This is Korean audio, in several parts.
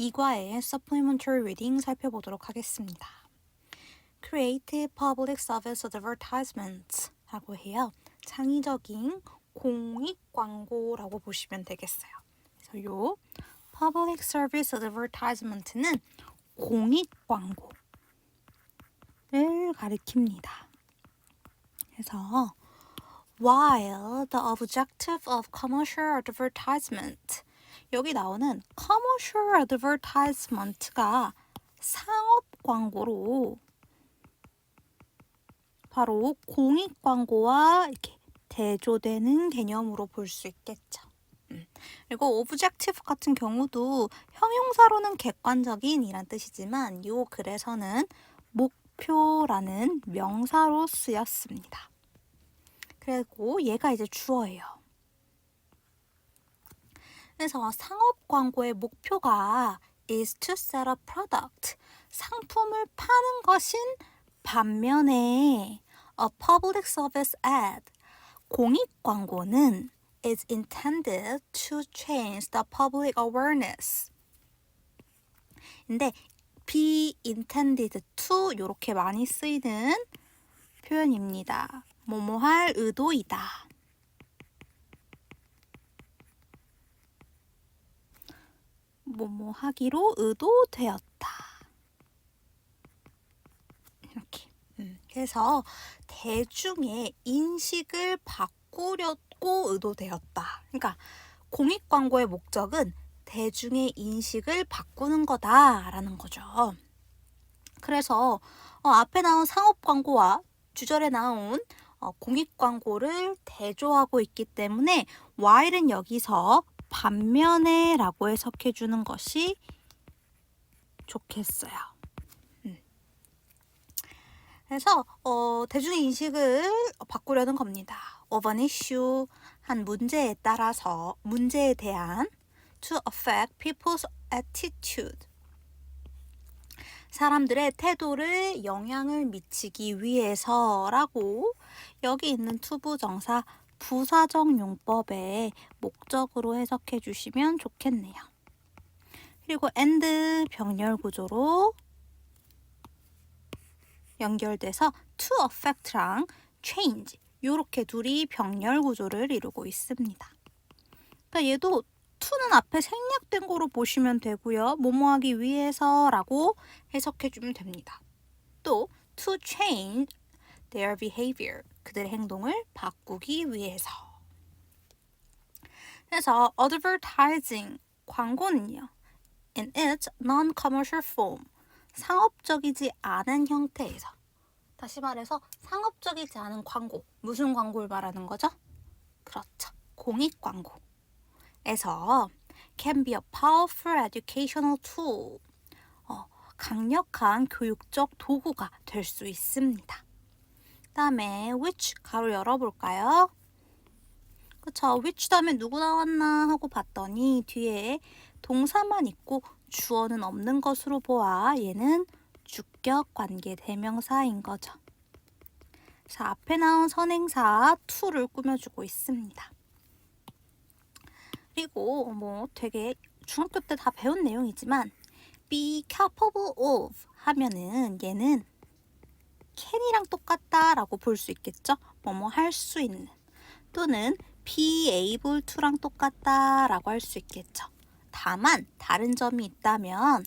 이과의 supplementary reading 살펴보도록 하겠습니다. Creative Public Service Advertisements 라고 해요. 창의적인 공익 광고라고 보시면 되겠어요. 그래서 요 Public Service Advertisement는 공익 광고를 가리킵니다. 그래서 while the objective of commercial advertisement 여기 나오는 commercial advertisement가 상업 광고로 바로 공익 광고와 이렇게 대조되는 개념으로 볼 수 있겠죠. 음. 그리고 objective 같은 경우도 형용사로는 객관적인 이란 뜻이지만 요 글에서는 목표라는 명사로 쓰였습니다. 그리고 얘가 이제 주어예요. 그래서 상업 광고의 목표가 is to sell a product. 상품을 파는 것인 반면에 a public service ad. 공익 광고는 is intended to change the public awareness. 근데 be intended to 이렇게 많이 쓰이는 표현입니다. 뭐뭐 할 의도이다. 뭐뭐 하기로 의도되었다. 이렇게. 음, 그래서 대중의 인식을 바꾸려고 의도되었다. 그러니까 공익 광고의 목적은 대중의 인식을 바꾸는 거다라는 거죠. 그래서 어, 앞에 나온 상업 광고와 주절에 나온 어, 공익 광고를 대조하고 있기 때문에 while은 여기서 반면에 라고 해석해 주는 것이 좋겠어요. 음. 그래서 어, 대중의 인식을 바꾸려는 겁니다. an issue 한 문제에 따라서 문제에 대한 to affect people's attitude 사람들의 태도를 영향을 미치기 위해서라고 여기 있는 투부 정사 부사적 용법의 목적으로 해석해 주시면 좋겠네요. 그리고 and 병렬 구조로 연결돼서 to affect랑 change 이렇게 둘이 병렬 구조를 이루고 있습니다. 그러니까 얘도 to는 앞에 생략된 거로 보시면 되고요. 뭐뭐하기 위해서라고 해석해 주면 됩니다. 또 to change their behavior 그들의 행동을 바꾸기 위해서. 그래서 advertising 광고는요. in its non-commercial form 상업적이지 않은 형태에서 다시 말해서 상업적이지 않은 광고 무슨 광고를 말하는 거죠? 그렇죠. 공익 광고에서 can be a powerful educational tool 어, 강력한 교육적 도구가 될 수 있습니다. 다음에 which 가로 열어볼까요? 그쵸 which 다음에 누구 나왔나 하고 봤더니 뒤에 동사만 있고 주어는 없는 것으로 보아 얘는 주격 관계 대명사인 거죠. 자, 앞에 나온 선행사 to를 꾸며주고 있습니다. 그리고 뭐 되게 중학교 때 다 배운 내용이지만 be capable of 하면은 얘는 can이랑 똑같다라고 볼 수 있겠죠? 뭐뭐 할 수 있는 또는 be able to랑 똑같다라고 할 수 있겠죠. 다만 다른 점이 있다면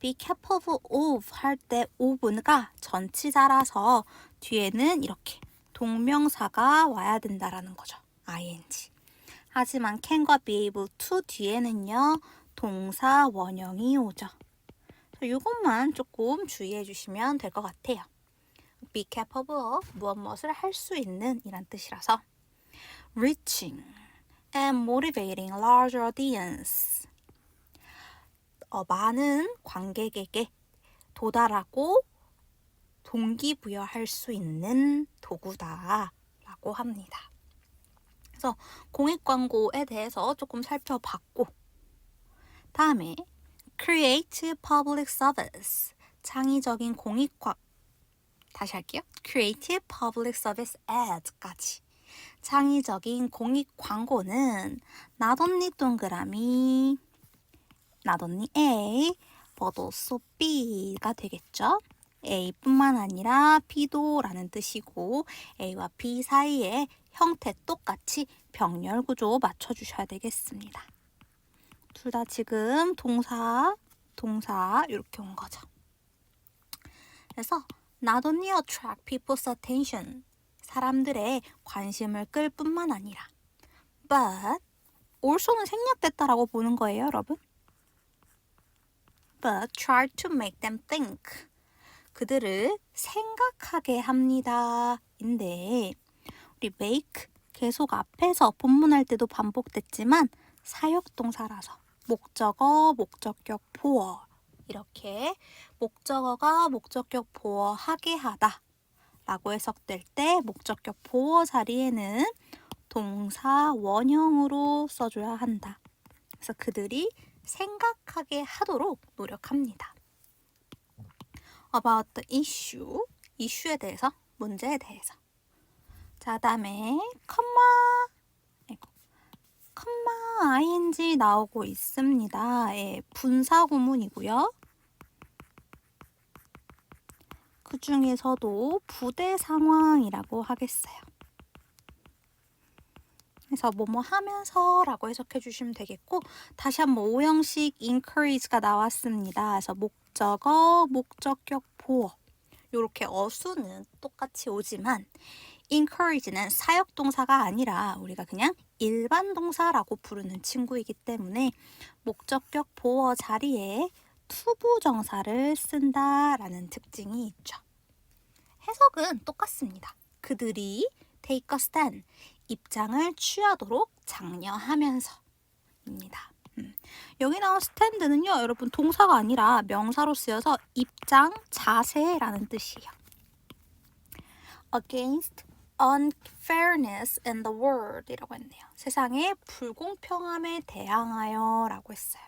be capable of 할 때 of가 전치사라서 뒤에는 이렇게 동명사가 와야 된다라는 거죠. ing. 하지만 can과 be able to 뒤에는요 동사 원형이 오죠. 이것만 조금 주의해 주시면 될 것 같아요. Be capable of 무엇 무엇을 할 수 있는 이란 뜻이라서 reaching and motivating large audience 어, 많은 관객에게 도달하고 동기부여할 수 있는 도구다라고 합니다. 그래서 공익 광고에 대해서 조금 살펴봤고 다음에 create public service 창의적인 공익 광 다시 할게요. creative public service ads까지 창의적인 공익 광고는 only 동그라미 only A, also B가 되겠죠. A뿐만 아니라 B도 라는 뜻이고 A와 B 사이에 형태 똑같이 병렬 구조 맞춰주셔야 되겠습니다. 둘 다 지금 동사, 동사 이렇게 온 거죠. 그래서 not only attract people's attention 사람들의 관심을 끌 뿐만 아니라 but also는 생략됐다라고 보는 거예요, 여러분. but try to make them think 그들을 생각하게 합니다. 인데 우리 make 계속 앞에서 본문할 때도 반복됐지만 사역동사라서 목적어, 목적격 보어 이렇게 목적어가 목적격 보어 하게 하다 라고 해석될 때 목적격 보어 자리에는 동사 원형으로 써줘야 한다. 그래서 그들이 생각하게 하도록 노력합니다. About the issue, 이슈에 대해서, 문제에 대해서. 자, 다음에 컴마, 컴마 ing 나오고 있습니다. 예, 분사 구문이고요. 그 중에서도 부대 상황이라고 하겠어요. 그래서 뭐뭐 하면서라고 해석해 주시면 되겠고 다시 한번 오형식 encourage가 나왔습니다. 그래서 목적어, 목적격 보어 이렇게 어수는 똑같이 오지만 encourage는 사역 동사가 아니라 우리가 그냥 일반 동사라고 부르는 친구이기 때문에 목적격 보어 자리에 투부 정사를 쓴다라는 특징이 있죠. 해석은 똑같습니다. 그들이 take a stand, 입장을 취하도록 장려하면서입니다. 음. 여기 나온 스탠드는요, 여러분 동사가 아니라 명사로 쓰여서 입장, 자세라는 뜻이에요. Against unfairness in the world 이라고 했네요. 세상의 불공평함에 대항하여 라고 했어요.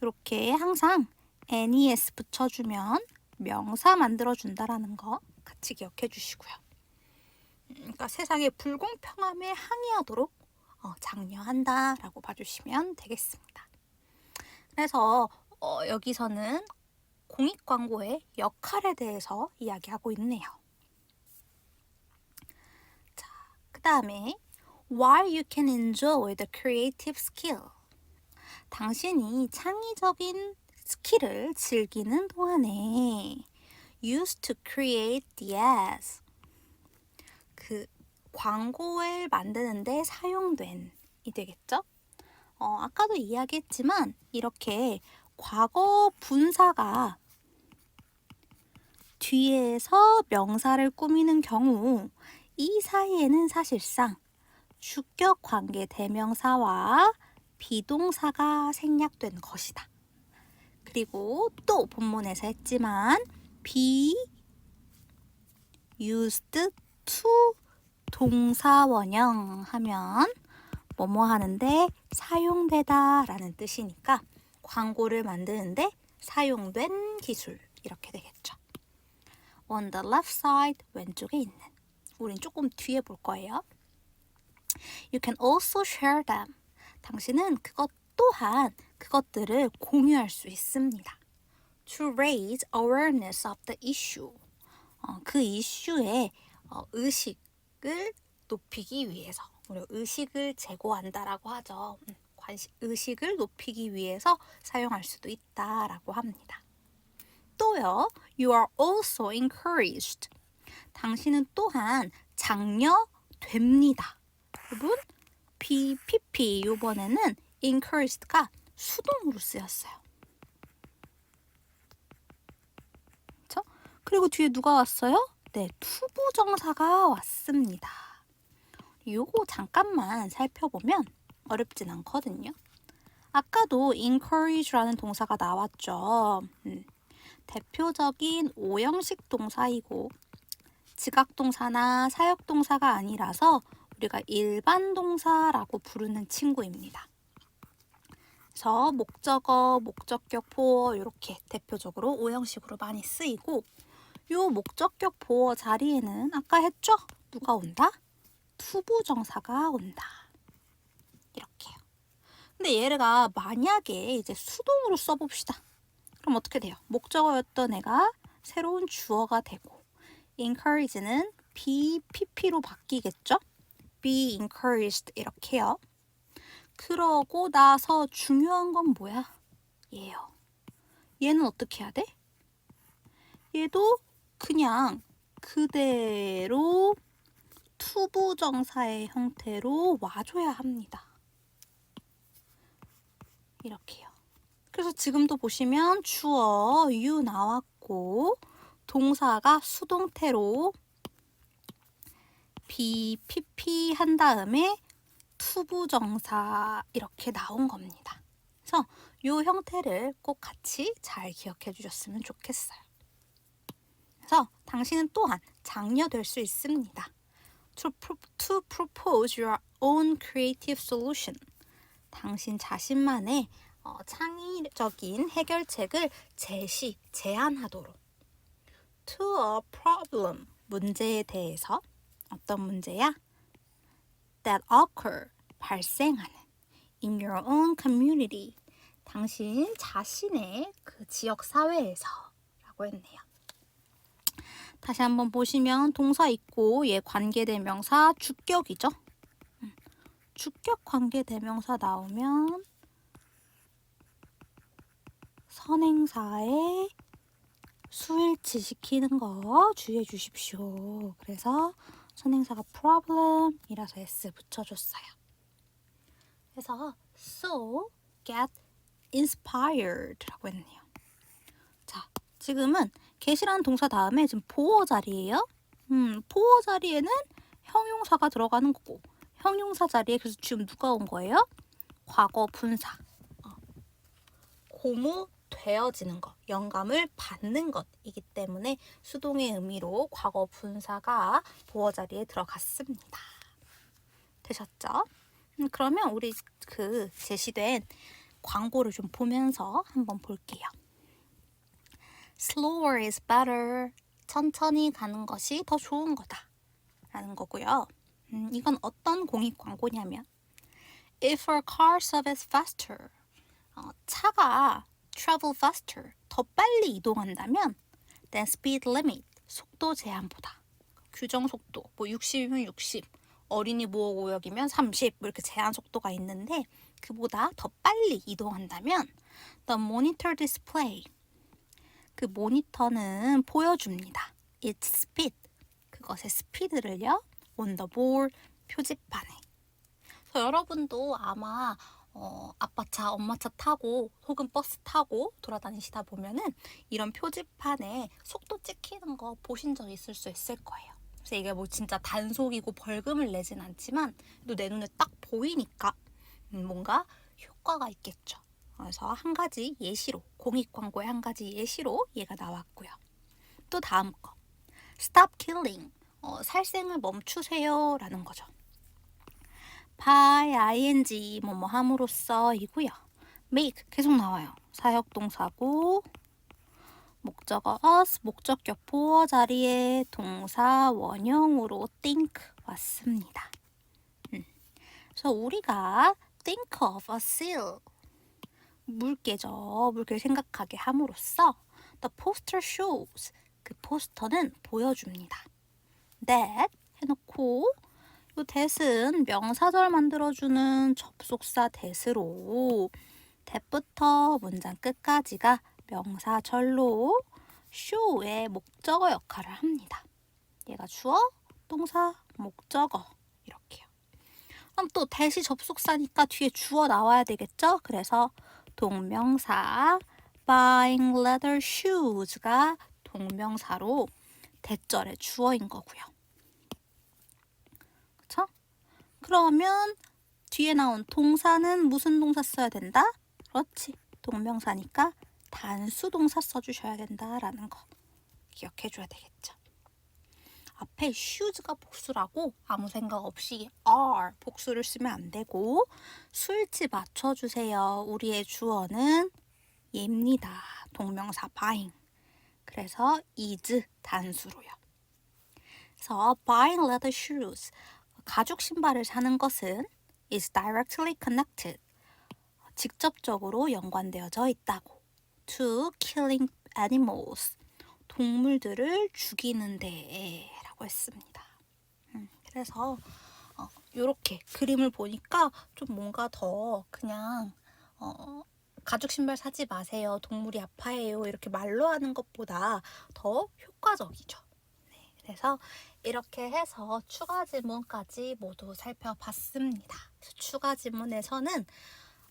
이렇게 항상 nes 붙여주면 명사 만들어준다라는 거 같이 기억해 주시고요. 음, 그러니까 세상의 불공평함에 항의하도록 어, 장려한다 라고 봐주시면 되겠습니다. 그래서 어, 여기서는 공익 광고의 역할에 대해서 이야기하고 있네요. 자, 그 다음에 while you can enjoy the creative skill. 당신이 창의적인 스킬을 즐기는 동안에 used to create the ads. 그 광고를 만드는데 사용된 이 되겠죠? 어, 아까도 이야기했지만 이렇게 과거 분사가 뒤에서 명사를 꾸미는 경우 이 사이에는 사실상 주격 관계 대명사와 비동사가 생략된 것이다. 그리고 또 본문에서 했지만 be used to 동사 원형 하면 뭐뭐 하는데 사용되다 라는 뜻이니까 광고를 만드는데 사용된 기술 이렇게 되겠죠. On the left side 왼쪽에 있는 우린 조금 뒤에 볼 거예요. You can also share them. 당신은 그것 또한 그것들을 공유할 수 있습니다. To raise awareness of the issue. 어, 그 이슈의 어, 의식을 높이기 위해서 우리 의식을 제고한다라고 하죠. 음, 관시, 의식을 높이기 위해서 사용할 수도 있다라고 합니다. 또요, you are also encouraged. 당신은 또한 장려됩니다. 여러분, BPP 이번에는 encouraged가 수동으로 쓰였어요. 그렇죠? 그리고 뒤에 누가 왔어요? 네, 투부정사가 왔습니다. 요거 잠깐만 살펴보면 어렵진 않거든요. 아까도 encourage라는 동사가 나왔죠. 음, 대표적인 오형식 동사이고 지각동사나 사역동사가 아니라서 우리가 일반 동사라고 부르는 친구입니다. 그래서 목적어, 목적격 보어 이렇게 대표적으로 오형식으로 많이 쓰이고 요 목적격 보어 자리에는 아까 했죠? 누가 온다? 투부정사가 온다. 이렇게요. 근데 얘가 만약에 이제 수동으로 써봅시다. 그럼 어떻게 돼요? 목적어였던 애가 새로운 주어가 되고 encourage는 be, pp로 바뀌겠죠? be encouraged 이렇게요. 그러고 나서 중요한 건 뭐야? 얘요. 얘는 어떻게 해야 돼? 얘도 그냥 그대로 투부정사의 형태로 와줘야 합니다. 이렇게요. 그래서 지금도 보시면 주어 you 나왔고 동사가 수동태로 be, pp 한 다음에 투부정사 이렇게 나온 겁니다. 그래서 이 형태를 꼭 같이 잘 기억해 주셨으면 좋겠어요. 그래서 당신은 또한 장녀될 수 있습니다. To, pro- to propose your own creative solution. 당신 자신만의 어, 창의적인 해결책을 제시, 제안하도록. To a problem. 문제에 대해서. 어떤 문제야? That occur. 발생하는. In your own community. 당신 자신의 그 지역 사회에서. 라고 했네요. 다시 한번 보시면 동사 있고 얘 관계대명사 주격이죠. 음, 주격 관계대명사 나오면 선행사에 수일치 시키는 거 주의해 주십시오. 그래서 선행사가 problem이라서 s 붙여줬어요. 그래서 so get inspired라고 했네요. 자, 지금은 get이라는 동사 다음에 지금 보어 자리예요. 음, 보어 자리에는 형용사가 들어가는 거고 형용사 자리에 그래서 지금 누가 온 거예요? 과거 분사. 어. 고무 되어지는 것, 영감을 받는 것이기 때문에 수동의 의미로 과거 분사가 보어 자리에 들어갔습니다. 되셨죠? 음, 그러면 우리 그 제시된 광고를 좀 보면서 한번 볼게요. Slower is better. 천천히 가는 것이 더 좋은 거다. 라는 거고요. 음, 이건 어떤 공익 광고냐면 If our car service faster. 어, 차가 travel faster. 더 빨리 이동한다면 then speed limit. 속도 제한보다. 규정 속도. 뭐 60이면 60. 어린이 보호구역이면 30. 뭐 이렇게 제한 속도가 있는데 그보다 더 빨리 이동한다면 the monitor display. 그 모니터는 보여줍니다. Its speed. 그것의 스피드를요. on the board 표지판에. 그래서 여러분도 아마 어, 아빠 차, 엄마 차 타고 혹은 버스 타고 돌아다니시다 보면은 이런 표지판에 속도 찍히는 거 보신 적 있을 수 있을 거예요. 그래서 이게 뭐 진짜 단속이고 벌금을 내진 않지만 또 내 눈에 딱 보이니까 음, 뭔가 효과가 있겠죠. 그래서 한 가지 예시로 공익 광고의 한 가지 예시로 얘가 나왔고요. 또 다음 거 Stop killing 어, 살생을 멈추세요라는 거죠. By ing 뭐뭐 함으로써 이고요. make 계속 나와요. 사역 동사고 목적어 us 목적격 보어 자리에 동사 원형으로 think 왔습니다. 음. 그래서 우리가 think of a seal 물개죠. 물개를 생각하게 함으로써 the poster shows 그 포스터는 보여줍니다. that 해놓고 이 that은 명사절 만들어주는 접속사 that으로 that부터 문장 끝까지가 명사절로 show의 목적어 역할을 합니다. 얘가 주어, 동사, 목적어 이렇게요. 그럼 또 that이 접속사니까 뒤에 주어 나와야 되겠죠? 그래서 동명사 buying leather shoes가 동명사로 대절의 주어인 거고요. 그쵸? 그러면 뒤에 나온 동사는 무슨 동사 써야 된다? 그렇지. 동명사니까 단수 동사 써주셔야 된다라는 거 기억해 줘야 되겠죠. 앞에 shoes가 복수라고 아무 생각 없이 are 복수를 쓰면 안 되고 수일치 맞춰주세요. 우리의 주어는 얘입니다. 동명사 buying. 그래서 is 단수로요. 그래서 buying leather shoes 가죽 신발을 사는 것은 is directly connected 직접적으로 연관되어져 있다고. to killing animals. 동물들을 죽이는 데 라고 했습니다. 음, 그래서 이렇게 그림을 보니까 좀 뭔가 더 그냥 어, 가죽 신발 사지 마세요. 동물이 아파해요. 이렇게 말로 하는 것보다 더 효과적이죠. 네, 그래서 이렇게 해서 추가 지문까지 모두 살펴봤습니다. 추가 지문에서는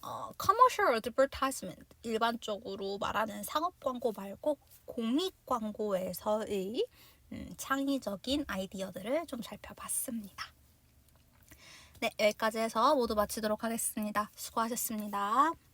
어, commercial advertisement 일반적으로 말하는 상업 광고 말고 공익 광고에서의 음, 창의적인 아이디어들을 좀 살펴봤습니다. 네, 여기까지 해서 모두 마치도록 하겠습니다. 수고하셨습니다.